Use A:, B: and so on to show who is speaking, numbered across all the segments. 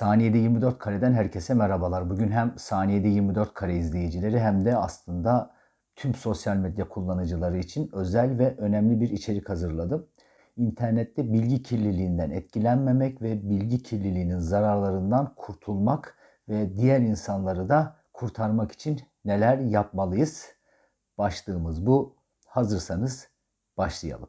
A: Saniyede 24 kareden herkese merhabalar. Bugün hem Saniyede 24 kare izleyicileri hem de aslında tüm sosyal medya kullanıcıları için özel ve önemli bir içerik hazırladım. İnternette bilgi kirliliğinden etkilenmemek ve bilgi kirliliğinin zararlarından kurtulmak ve diğer insanları da kurtarmak için neler yapmalıyız? Başlığımız bu. Hazırsanız başlayalım.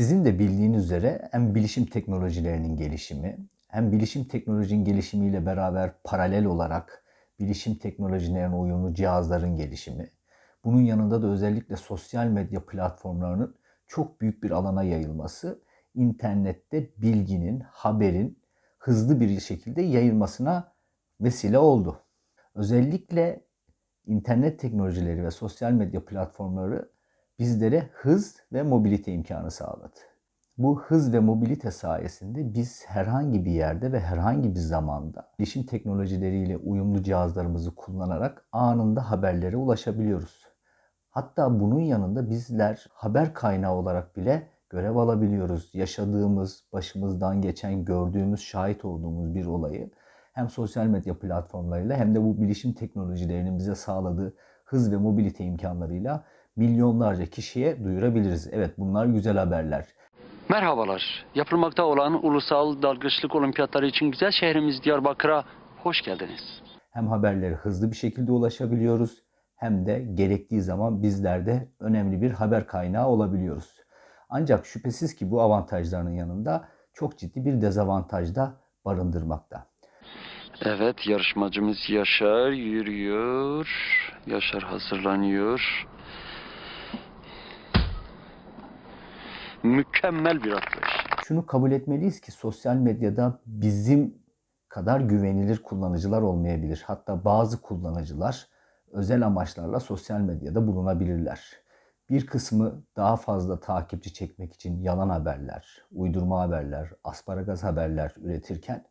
A: Sizin de bildiğiniz üzere hem bilişim teknolojilerinin gelişimi hem bilişim teknolojinin gelişimiyle beraber paralel olarak bilişim teknolojilerine uyumlu cihazların gelişimi, bunun yanında da özellikle sosyal medya platformlarının çok büyük bir alana yayılması internette bilginin, haberin hızlı bir şekilde yayılmasına vesile oldu. Özellikle internet teknolojileri ve sosyal medya platformları bizlere hız ve mobilite imkanı sağladı. Bu hız ve mobilite sayesinde biz herhangi bir yerde ve herhangi bir zamanda bilişim teknolojileriyle uyumlu cihazlarımızı kullanarak anında haberlere ulaşabiliyoruz. Hatta bunun yanında bizler haber kaynağı olarak bile görev alabiliyoruz. Yaşadığımız, başımızdan geçen, gördüğümüz, şahit olduğumuz bir olayı hem sosyal medya platformlarıyla hem de bu bilişim teknolojilerinin bize sağladığı hız ve mobilite imkanlarıyla milyonlarca kişiye duyurabiliriz. Evet bunlar güzel haberler.
B: Merhabalar. Yapılmakta olan ulusal dalgıçlık olimpiyatları için güzel şehrimiz Diyarbakır'a hoş geldiniz.
A: Hem haberlere hızlı bir şekilde ulaşabiliyoruz hem de gerektiği zaman bizler de önemli bir haber kaynağı olabiliyoruz. Ancak şüphesiz ki bu avantajlarının yanında çok ciddi bir dezavantaj da barındırmakta.
B: Evet yarışmacımız Yaşar yürüyor. Yaşar hazırlanıyor. Mükemmel bir atlayış.
A: Şunu kabul etmeliyiz ki sosyal medyada bizim kadar güvenilir kullanıcılar olmayabilir. Hatta bazı kullanıcılar özel amaçlarla sosyal medyada bulunabilirler. Bir kısmı daha fazla takipçi çekmek için yalan haberler, uydurma haberler, asparagas haberler üretirken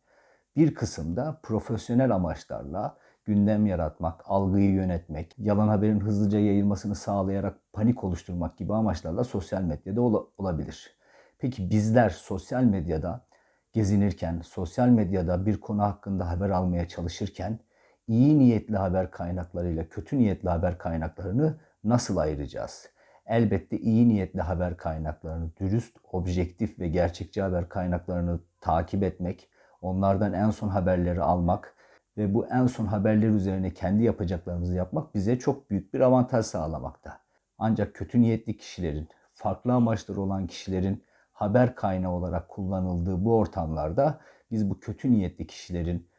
A: bir kısım da profesyonel amaçlarla gündem yaratmak, algıyı yönetmek, yalan haberin hızlıca yayılmasını sağlayarak panik oluşturmak gibi amaçlarla sosyal medyada ola- olabilir. Peki bizler sosyal medyada gezinirken, sosyal medyada bir konu hakkında haber almaya çalışırken iyi niyetli haber kaynaklarıyla kötü niyetli haber kaynaklarını nasıl ayıracağız? Elbette iyi niyetli haber kaynaklarını, dürüst, objektif ve gerçekçi haber kaynaklarını takip etmek, onlardan en son haberleri almak ve bu en son haberler üzerine kendi yapacaklarımızı yapmak bize çok büyük bir avantaj sağlamakta. Ancak kötü niyetli kişilerin, farklı amaçları olan kişilerin haber kaynağı olarak kullanıldığı bu ortamlarda biz bu kötü niyetli kişilerin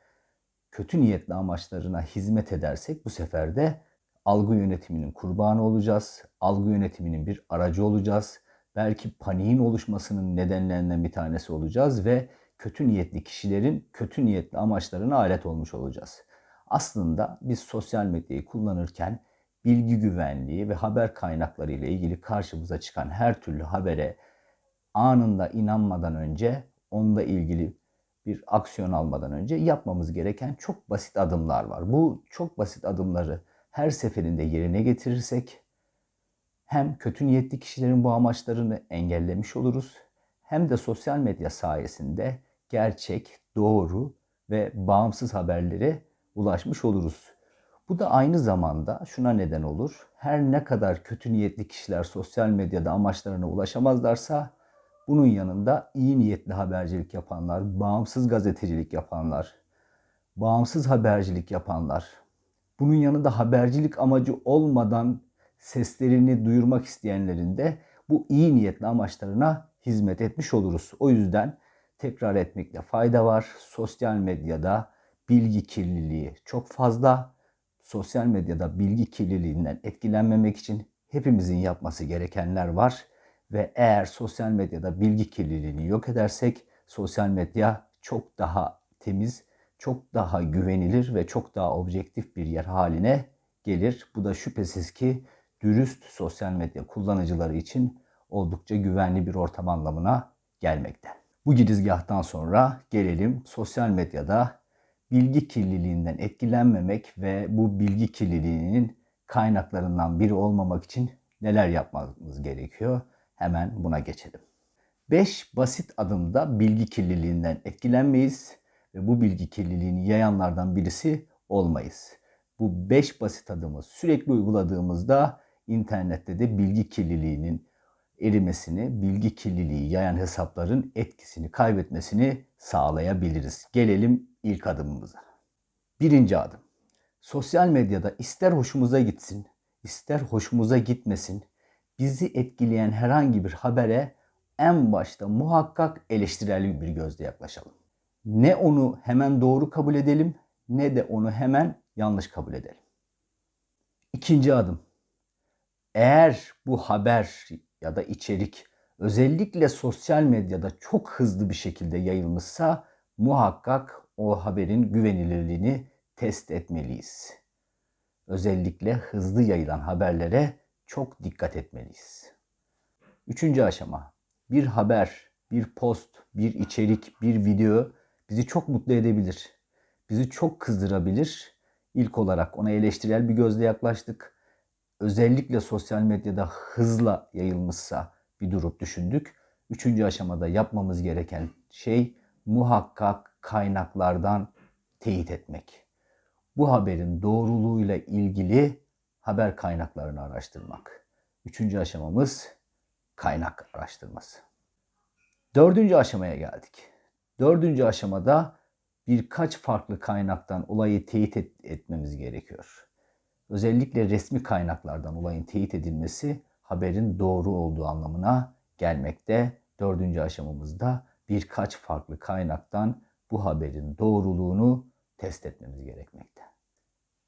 A: kötü niyetli amaçlarına hizmet edersek bu sefer de algı yönetiminin kurbanı olacağız. Algı yönetiminin bir aracı olacağız. Belki paniğin oluşmasının nedenlerinden bir tanesi olacağız ve kötü niyetli kişilerin kötü niyetli amaçlarına alet olmuş olacağız. Aslında biz sosyal medyayı kullanırken bilgi güvenliği ve haber kaynakları ile ilgili karşımıza çıkan her türlü habere anında inanmadan önce onunla ilgili bir aksiyon almadan önce yapmamız gereken çok basit adımlar var. Bu çok basit adımları her seferinde yerine getirirsek hem kötü niyetli kişilerin bu amaçlarını engellemiş oluruz hem de sosyal medya sayesinde gerçek, doğru ve bağımsız haberlere ulaşmış oluruz. Bu da aynı zamanda şuna neden olur. Her ne kadar kötü niyetli kişiler sosyal medyada amaçlarına ulaşamazlarsa bunun yanında iyi niyetli habercilik yapanlar, bağımsız gazetecilik yapanlar, bağımsız habercilik yapanlar, bunun yanında habercilik amacı olmadan seslerini duyurmak isteyenlerin de bu iyi niyetli amaçlarına hizmet etmiş oluruz. O yüzden tekrar etmekte fayda var. Sosyal medyada bilgi kirliliği çok fazla. Sosyal medyada bilgi kirliliğinden etkilenmemek için hepimizin yapması gerekenler var ve eğer sosyal medyada bilgi kirliliğini yok edersek sosyal medya çok daha temiz, çok daha güvenilir ve çok daha objektif bir yer haline gelir. Bu da şüphesiz ki dürüst sosyal medya kullanıcıları için oldukça güvenli bir ortam anlamına gelmekte. Bu girizgahtan sonra gelelim sosyal medyada bilgi kirliliğinden etkilenmemek ve bu bilgi kirliliğinin kaynaklarından biri olmamak için neler yapmamız gerekiyor? Hemen buna geçelim. 5 basit adımda bilgi kirliliğinden etkilenmeyiz ve bu bilgi kirliliğini yayanlardan birisi olmayız. Bu 5 basit adımı sürekli uyguladığımızda internette de bilgi kirliliğinin erimesini, bilgi kirliliği yayan hesapların etkisini kaybetmesini sağlayabiliriz. Gelelim ilk adımımıza. Birinci adım. Sosyal medyada ister hoşumuza gitsin, ister hoşumuza gitmesin, bizi etkileyen herhangi bir habere en başta muhakkak eleştirel bir gözle yaklaşalım. Ne onu hemen doğru kabul edelim ne de onu hemen yanlış kabul edelim. İkinci adım. Eğer bu haber ya da içerik özellikle sosyal medyada çok hızlı bir şekilde yayılmışsa muhakkak o haberin güvenilirliğini test etmeliyiz. Özellikle hızlı yayılan haberlere çok dikkat etmeliyiz. Üçüncü aşama. Bir haber, bir post, bir içerik, bir video bizi çok mutlu edebilir. Bizi çok kızdırabilir. İlk olarak ona eleştirel bir gözle yaklaştık. Özellikle sosyal medyada hızla yayılmışsa bir durup düşündük. Üçüncü aşamada yapmamız gereken şey muhakkak kaynaklardan teyit etmek. Bu haberin doğruluğuyla ilgili haber kaynaklarını araştırmak. Üçüncü aşamamız kaynak araştırması. Dördüncü aşamaya geldik. Dördüncü aşamada birkaç farklı kaynaktan olayı teyit et- etmemiz gerekiyor. Özellikle resmi kaynaklardan olayın teyit edilmesi haberin doğru olduğu anlamına gelmekte. Dördüncü aşamamızda birkaç farklı kaynaktan bu haberin doğruluğunu test etmemiz gerekmekte.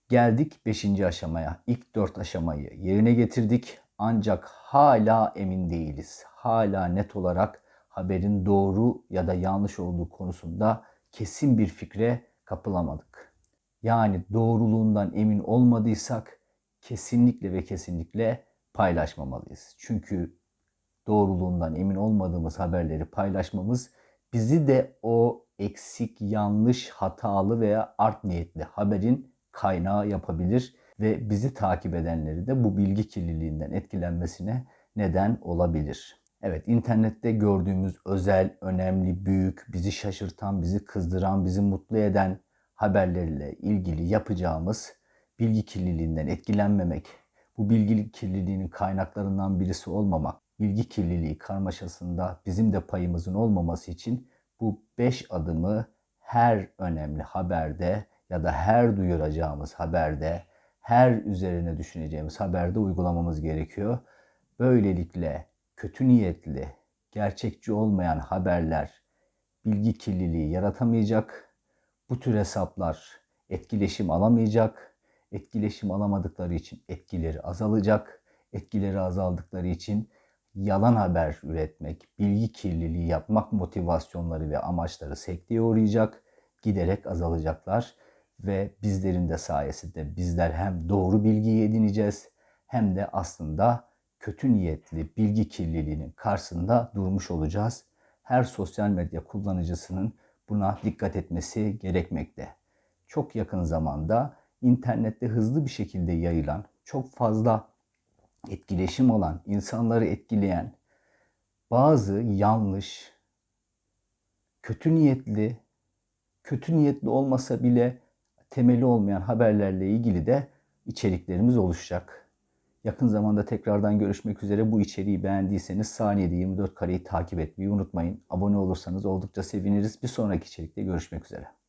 A: Geldik 5. aşamaya. İlk 4 aşamayı yerine getirdik. Ancak hala emin değiliz. Hala net olarak haberin doğru ya da yanlış olduğu konusunda kesin bir fikre kapılamadık. Yani doğruluğundan emin olmadıysak kesinlikle ve kesinlikle paylaşmamalıyız. Çünkü doğruluğundan emin olmadığımız haberleri paylaşmamız bizi de o eksik, yanlış, hatalı veya art niyetli haberin kaynağı yapabilir ve bizi takip edenleri de bu bilgi kirliliğinden etkilenmesine neden olabilir. Evet, internette gördüğümüz özel, önemli, büyük, bizi şaşırtan, bizi kızdıran, bizi mutlu eden haberlerle ilgili yapacağımız bilgi kirliliğinden etkilenmemek, bu bilgi kirliliğinin kaynaklarından birisi olmamak, bilgi kirliliği karmaşasında bizim de payımızın olmaması için bu 5 adımı her önemli haberde ya da her duyuracağımız haberde, her üzerine düşüneceğimiz haberde uygulamamız gerekiyor. Böylelikle kötü niyetli, gerçekçi olmayan haberler bilgi kirliliği yaratamayacak. Bu tür hesaplar etkileşim alamayacak. Etkileşim alamadıkları için etkileri azalacak. Etkileri azaldıkları için yalan haber üretmek, bilgi kirliliği yapmak motivasyonları ve amaçları sekteye uğrayacak, giderek azalacaklar ve bizlerin de sayesinde bizler hem doğru bilgiyi edineceğiz hem de aslında kötü niyetli bilgi kirliliğinin karşısında durmuş olacağız. Her sosyal medya kullanıcısının buna dikkat etmesi gerekmekte. Çok yakın zamanda internette hızlı bir şekilde yayılan, çok fazla etkileşim alan, insanları etkileyen bazı yanlış, kötü niyetli, kötü niyetli olmasa bile temeli olmayan haberlerle ilgili de içeriklerimiz oluşacak. Yakın zamanda tekrardan görüşmek üzere. Bu içeriği beğendiyseniz saniyede 24 kareyi takip etmeyi unutmayın. Abone olursanız oldukça seviniriz. Bir sonraki içerikte görüşmek üzere.